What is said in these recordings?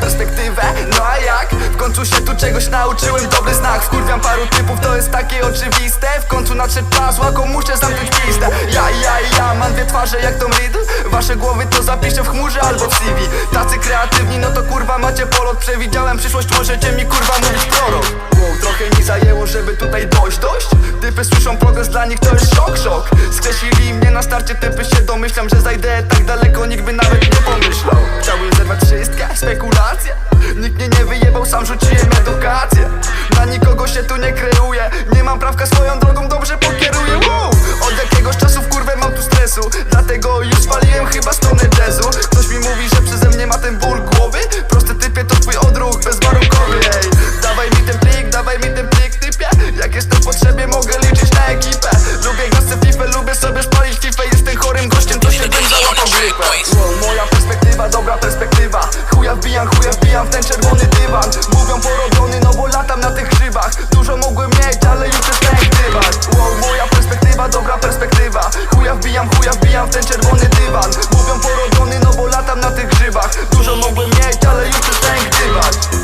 perspektywę. No a jak? W końcu się tu czegoś nauczyłem. Dobry znak, wkurwiam paru typów To jest takie oczywiste. W końcu nadszedł czas, łago muszę zamknąć pistę Ja, ja, ja, mam dwie twarze jak Tom Riddle. Wasze głowy to zapiszę w chmurze albo w CV Tacy kreatywni, no to kurwa macie polot. Przewidziałem przyszłość, możecie mi kurwa mówić prorok. Wow, trochę mi zajęło, żeby tutaj dojść, dość Typy słyszą progres, dla nich to jest szok, szok. Skreślili mnie na starcie, typy się domyślam Że zajdę tak daleko, ten czerwony dywan. Mówią porobiony, no bo latam na tych grzybach. Dużo mogłem mieć, ale już przestałem grywać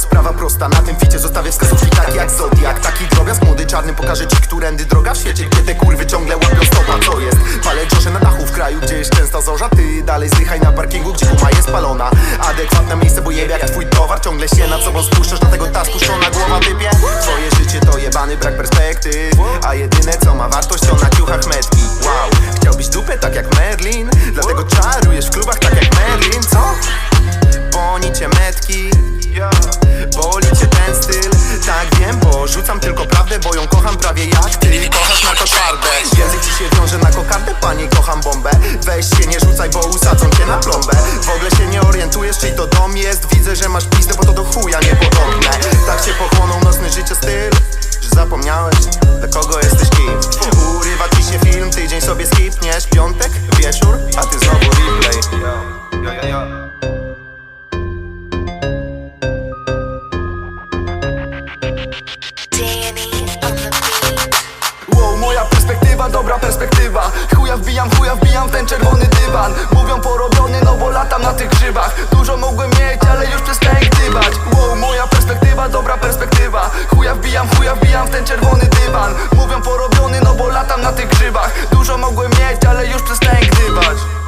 Sprawa prosta, na tym ficie zostawię wskazówki tak jak Zodiak. Taki drobiazg, młody czarny pokaże ci, którędy droga w świecie Gdzie te kurwy ciągle łapią stopa, co jest? Palę grzosze na dachu w kraju, gdzie jest częsta zorza. Ty dalej zdychaj na parkingu, gdzie guma jest spalona Adekwatne miejsce, bo jebie jak twój towar Ciągle się nad sobą spuszczasz, dlatego ta spuszczona prawie jak ty. Kochasz na koszardę Język ci się wiąże na kokardę, pani kocham bombę. Weź się nie rzucaj, bo usadzą cię na plombę. W ogóle się nie orientujesz, czy to dom jest. Widzę, że masz pizdę, bo to do chuja niepodobne. Tak się pochłonął nocny życie styl. Że zapomniałeś, dla kogo jesteś kim? Urywa ci się film, tydzień sobie skipniesz. Piątek, wieczór, a ty znowu replay. Yo, yo, yo. dobra perspektywa. Chuja wbijam, chuja wbijam w ten czerwony dywan. Mówią porobiony, no bo latam na tych grzybach. Dużo mogłem mieć, ale już przestaję gdybać Wow, moja perspektywa, dobra perspektywa. Chuja wbijam, chuja wbijam w ten czerwony dywan. Mówią porobiony, no bo latam na tych grzybach. Dużo mogłem mieć, ale już przestaję gdybać